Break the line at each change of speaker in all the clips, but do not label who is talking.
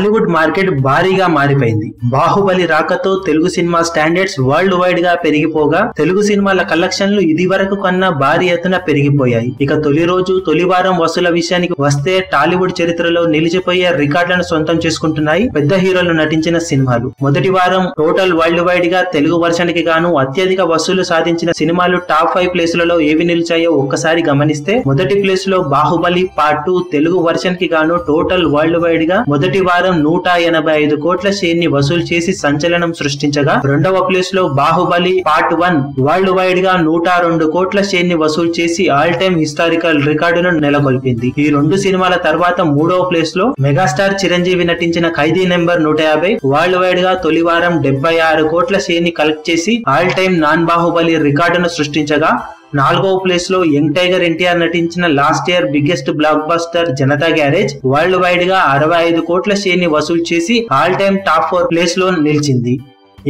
Market భారీగా మారిపోయింది. బాహుబలి రాకతో తెలుగు సినిమా స్టాండర్డ్స్ వరల్డ్ వైడ్గా పెరిగిపోగా తెలుగు సినిమాల కలెక్షన్లు ఇది వరకు కన్నా భారీ ఎత్తున పెరిగిపోయాయి. ఇక తొలి రోజు తొలి వారం వసూల విషయానికి వస్తే టాలీవుడ్ చరిత్రలో నిలిచిపోయే రికార్డులను సొంతం చేసుకుంటున్నాయి పెద్ద హీరోలు నటించిన సినిమాలు. మొదటి వారం టోటల్ వరల్డ్ వైడ్గా తెలుగు వర్షన్కి గాను అత్యధిక వసూలు సాధించిన సినిమాలు టాప్ ఫైవ్ ప్లేసులలో ఏవి నిలిచాయో ఒక్కసారి గమనిస్తే మొదటి ప్లేస్లో బాహుబలి పార్ట్ టూ తెలుగు వర్షన్కి గాను టోటల్ వరల్డ్ వైడ్గా మొదటి వారం నూట ఎనభై ఐదు కోట్ల షేర్ని వసూలు చేసి సంచలనం సృష్టించగా రెండవ ప్లేస్లో బాహుబలి పార్ట్ వన్ వరల్డ్ వైడ్గా నూట రెండు కోట్ల షేర్ని వసూలు చేసి ఆల్ టైమ్ హిస్టారికల్ రికార్డును నెలకొల్పింది. ఈ రెండు సినిమాల తర్వాత మూడవ ప్లేస్లో మెగాస్టార్ చిరంజీవి నటించిన ఖైదీ నెంబర్ నూట యాభై వరల్డ్ వైడ్గా తొలి వారం డెబ్బై ఆరు కోట్ల షేర్ని కలెక్ట్ చేసి ఆల్ టైమ్ నాన్ బాహుబలి రికార్డును సృష్టించగా నాలుగవ ప్లేస్లో యంగ్ టైగర్ ఎన్టీఆర్ నటించిన last year biggest blockbuster Janatha Garage world వైడ్గా అరవై ఐదు కోట్ల షేర్ని వసూలు చేసి ఆల్ టైమ్ టాప్ ఫోర్ ప్లేస్లో నిలిచింది.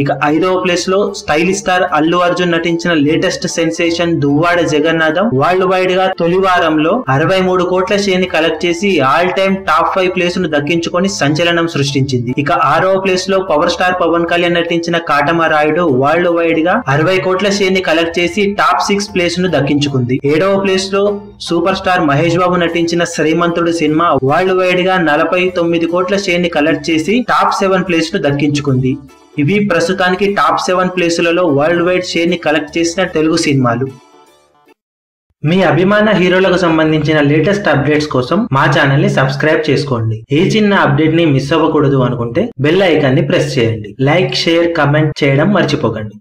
ఇక ఐదవ ప్లేస్లో స్టైల్ స్టార్ అల్లు అర్జున్ నటించిన latest sensation Duvvada Jagannadham world వైడ్గా తొలి వారంలో అరవై మూడు కోట్ల షేర్ని కలెక్ట్ చేసి ఆల్ టైమ్ టాప్ ఫైవ్ ప్లేస్ను దక్కించుకొని సంచలనం సృష్టించింది. ఇక ఆరవ ప్లేస్లో పవర్ స్టార్ పవన్ కళ్యాణ్ నటించిన కాటమరాయుడు వరల్డ్ వైడ్గా అరవై కోట్ల షేర్ని కలెక్ట్ చేసి టాప్ సిక్స్ ప్లేస్ను దక్కించుకుంది. ఏడవ ప్లేస్లో సూపర్ స్టార్ మహేష్ బాబు నటించిన శ్రీమంతుడు సినిమా వరల్డ్ వైడ్గా నలభై తొమ్మిది కోట్ల షేర్ని కలెక్ట్ చేసి టాప్ సెవెన్ ప్లేస్ను దక్కించుకుంది. ఇవి ప్రస్తుతానికి టాప్ సెవెన్ ప్లేసులలో వరల్డ్ వైడ్ షేర్ని కలెక్ట్ చేసిన తెలుగు సినిమాలు. మీ అభిమాన హీరోలకు సంబంధించిన లేటెస్ట్ అప్డేట్స్ కోసం మా ఛానల్ని సబ్స్క్రైబ్ చేసుకోండి. ఏ చిన్న అప్డేట్ని మిస్ అవ్వకూడదు అనుకుంటే బెల్ ఐకాన్ని ప్రెస్ చేయండి. లైక్ షేర్ కమెంట్ చేయడం మర్చిపోకండి.